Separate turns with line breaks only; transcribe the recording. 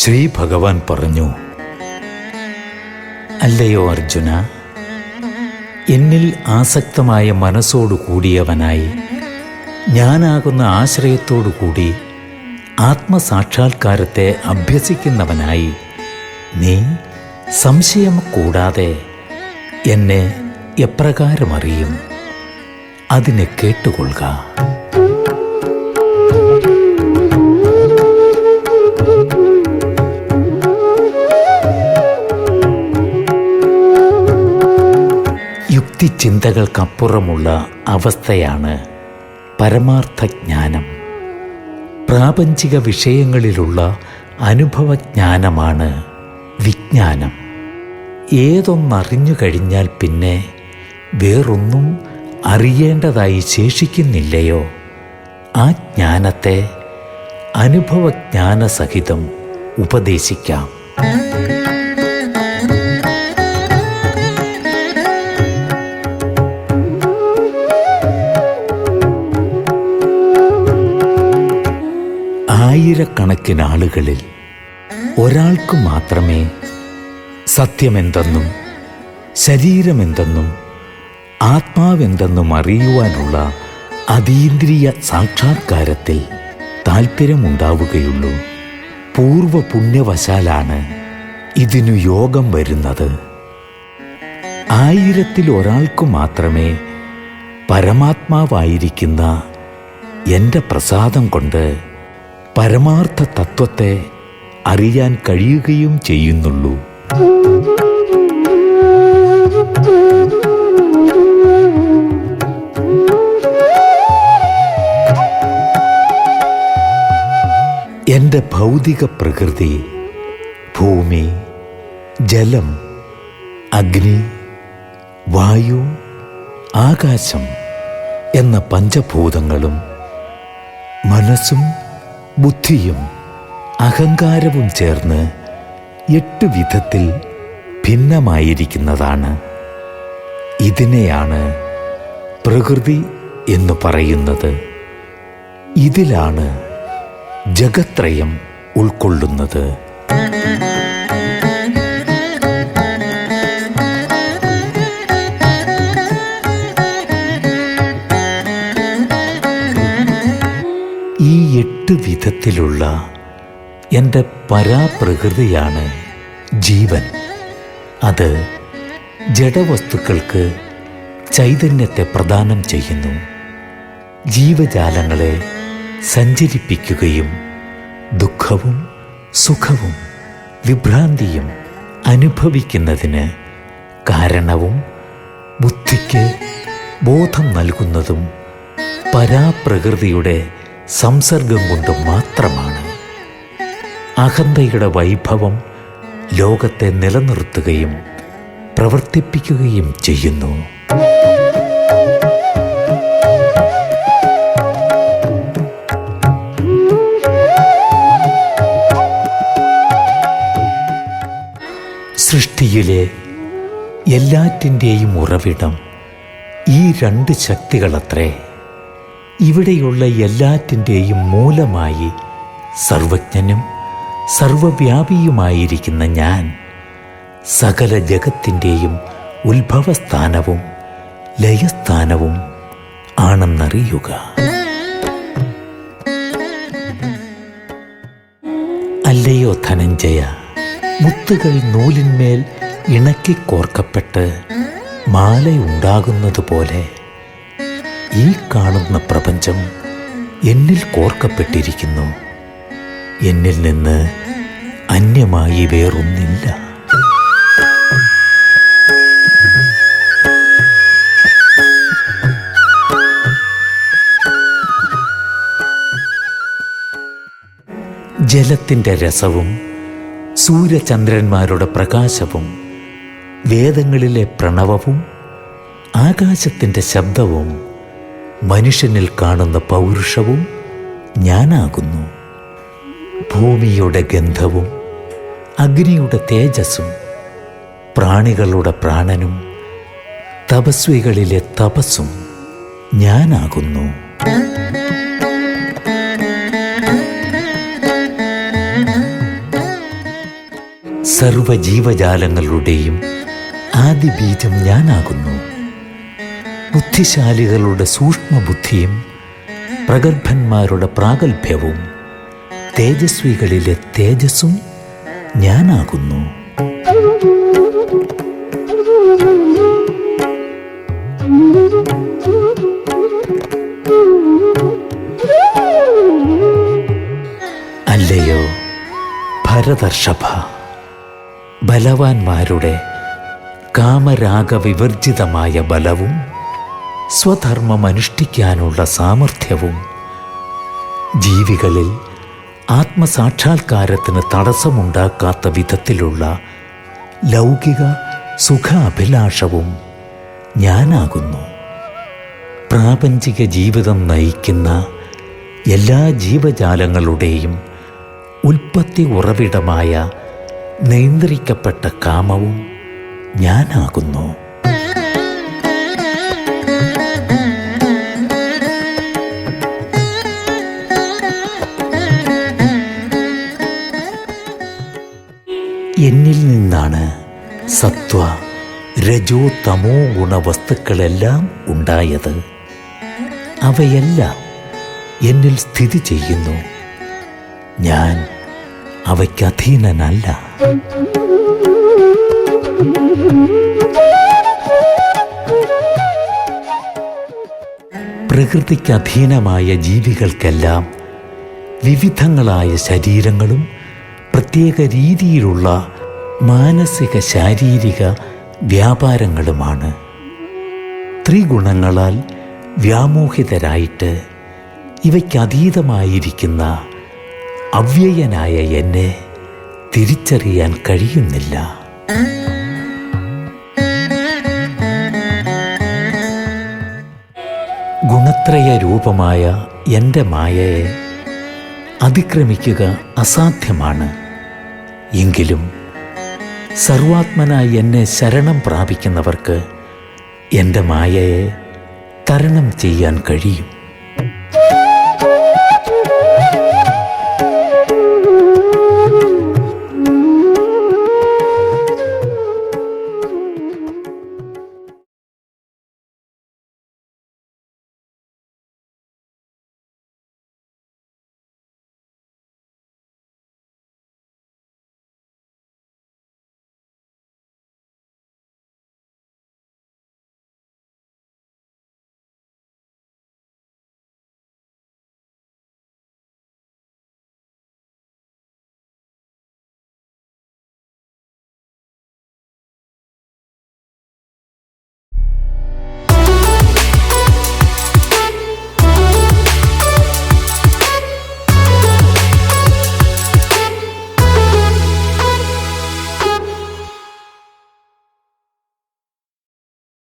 ശ്രീ ഭഗവാൻ പറഞ്ഞു അല്ലയോ അർജുന എന്നിൽ ആസക്തമായ മനസ്സോടു കൂടിയവനായി ഞാനാകുന്ന ആശ്രയത്തോടു കൂടി ആത്മസാക്ഷാത്കാരത്തെ അഭ്യസിക്കുന്നവനായി നീ സംശയം കൂടാതെ എന്നെ എപ്രകാരം അറിയും അതിനെ കേട്ടുകൊള്ളുക. യുക്തിചിന്തകൾക്കപ്പുറമുള്ള അവസ്ഥയാണ് പരമാർത്ഥജ്ഞാനം. പ്രാപഞ്ചിക വിഷയങ്ങളിലുള്ള അനുഭവജ്ഞാനമാണ് വിജ്ഞാനം. ഏതൊന്നറിഞ്ഞു കഴിഞ്ഞാൽ പിന്നെ വേറൊന്നും അറിയേണ്ടതായി ശേഷിക്കുന്നില്ലയോ? ആ ജ്ഞാനത്തെ അനുഭവജ്ഞാനസഹിതം ഉപദേശിക്കാം. ആയിരക്കണക്കിന് ആളുകളിൽ ഒരാൾക്ക് മാത്രമേ സത്യമെന്തെന്നും ശരീരമെന്തെന്നും ആത്മാവെന്തെന്നും അറിയുവാനുള്ള അതീന്ദ്രിയ സാക്ഷാത്കാരത്തിൽ താല്പര്യമുണ്ടാവുകയുള്ളൂ പൂർവ പുണ്യവശാലാണ് ഇതിനു യോഗം വരുന്നത്. ആയിരത്തിൽ ഒരാൾക്കു മാത്രമേ പരമാത്മാവായിരിക്കുന്ന എന്റെ പ്രസാദം കൊണ്ട് പരമാർത്ഥ തത്വത്തെ അറിയാൻ കഴിയുകയും ചെയ്യുന്നുള്ളൂ. എന്റെ ഭൗതിക പ്രകൃതി ഭൂമി ജലം അഗ്നി വായു ആകാശം എന്ന പഞ്ചഭൂതങ്ങളും മനസ്സും ബുദ്ധിയും അഹങ്കാരവും ചേർന്ന് എട്ട് വിധത്തിൽ ഭിന്നമായിരിക്കുന്നതാണ്. ഇതിനെയാണ് പ്രകൃതി എന്ന് പറയുന്നത്. ഇതിലാണ് ജഗത്രയം ഉൾക്കൊള്ളുന്നത്. എട്ട് വിധത്തിലുള്ള എന്റെ പരാപ്രകൃതിയാണ് ജീവൻ. അത് ജഡവസ്തുക്കൾക്ക് ചൈതന്യത്തെ പ്രദാനം ചെയ്യുന്നു. ജീവജാലങ്ങളെ സഞ്ചരിപ്പിക്കുകയും ദുഃഖവും സുഖവും വിഭ്രാന്തിയും അനുഭവിക്കുന്നതിന് കാരണവും ബുദ്ധിക്ക് ബോധം നൽകുന്നതും പരാപ്രകൃതിയുടെ സംസർഗം കൊണ്ട് മാത്രമാണ്. അഹന്തയുടെ വൈഭവം ലോകത്തെ നിലനിർത്തുകയും പ്രവർത്തിപ്പിക്കുകയും ചെയ്യുന്നു. സൃഷ്ടിയിലെ എല്ലാറ്റിന്റെയും ഉറവിടം ഈ രണ്ട് ശക്തികളത്രേ. ഇവിടെയുള്ള എല്ലാറ്റിന്റെയും മൂലമായി സർവജ്ഞനും സർവവ്യാപിയുമായിരിക്കുന്ന ഞാൻ സകല ജഗത്തിന്റെയും ഉത്ഭവസ്ഥാനവും ലയസ്ഥാനവും ആണെന്നറിയുക. അല്ലയോ ധനഞ്ജയ മുത്തുകൾ നൂലിന്മേൽ ഇണക്കി കോർക്കപ്പെട്ട് മാലയുണ്ടാകുന്നത് പോലെ ഈ കാണുന്ന പ്രപഞ്ചം എന്നിൽ കോർക്കപ്പെട്ടിരിക്കുന്നു. എന്നിൽ നിന്ന് അന്യമായി വേറൊന്നില്ല. ജലത്തിന്റെ രസവും സൂര്യചന്ദ്രന്മാരുടെ പ്രകാശവും വേദങ്ങളിലെ പ്രണവവും ആകാശത്തിന്റെ ശബ്ദവും മനുഷ്യനിൽ കാണുന്ന പൗരുഷവും ഞാനാകുന്നു. ഭൂമിയുടെ ഗന്ധവും അഗ്നിയുടെ തേജസ്സും പ്രാണികളുടെ പ്രാണനും തപസ്വികളിലെ തപസ്സും ഞാനാകുന്നു. സർവജീവജാലങ്ങളുടെയും ആദ്യ ബീജം ഞാനാകുന്നു. ബുദ്ധിശാലികളുടെ സൂക്ഷ്മബുദ്ധിയും പ്രഗത്ഭന്മാരുടെ പ്രാഗൽഭ്യവും തേജസ്വികളിലെ തേജസ്സും ഞാനാകുന്നു. അല്ലയോ ഭരതർഷഭ ബലവാന്മാരുടെ കാമരാഗവിവർജിതമായ ബലവും സ്വധർമ്മം അനുഷ്ഠിക്കാനുള്ള സാമർഥ്യവും ജീവികളിൽ ആത്മസാക്ഷാത്കാരത്തിന് തടസ്സമുണ്ടാക്കാത്ത വിധത്തിലുള്ള ലൗകിക സുഖാഭിലാഷവും ഞാനാകുന്നു. പ്രാപഞ്ചിക ജീവിതം നയിക്കുന്ന എല്ലാ ജീവജാലങ്ങളുടെയും ഉൽപ്പത്തി ഉറവിടമായ നിയന്ത്രിക്കപ്പെട്ട കാമവും ഞാനാകുന്നു. എന്നിൽ നിന്നാണ് സത്വ രജോ തമോ ഗുണവസ്തുക്കളെല്ലാം ഉണ്ടായത്. അവയെല്ലാം എന്നിൽ സ്ഥിതി ചെയ്യുന്നു. ഞാൻ അവയ്ക്ക് അധീനനല്ല. പ്രകൃതിക്ക് അധീനമായ ജീവികൾക്കെല്ലാം വിവിധങ്ങളായ ശരീരങ്ങളും പ്രത്യേക രീതിയിലുള്ള മാനസിക ശാരീരിക വ്യാപാരങ്ങളുമാണ്. ത്രിഗുണങ്ങളാൽ വ്യാമോഹിതരായിട്ട് ഇവയ്ക്കതീതമായിരിക്കുന്ന അവ്യയനായ എന്നെ തിരിച്ചറിയാൻ കഴിയുന്നില്ല. ഗുണത്രയ രൂപമായ എന്റെ മായയെ അതിക്രമിക്കുക അസാധ്യമാണ്. എങ്കിലും സർവാത്മനായി എന്നെ ശരണം പ്രാപിക്കുന്നവർക്ക് എന്റെ മായയെ തരണം ചെയ്യാൻ കഴിയും.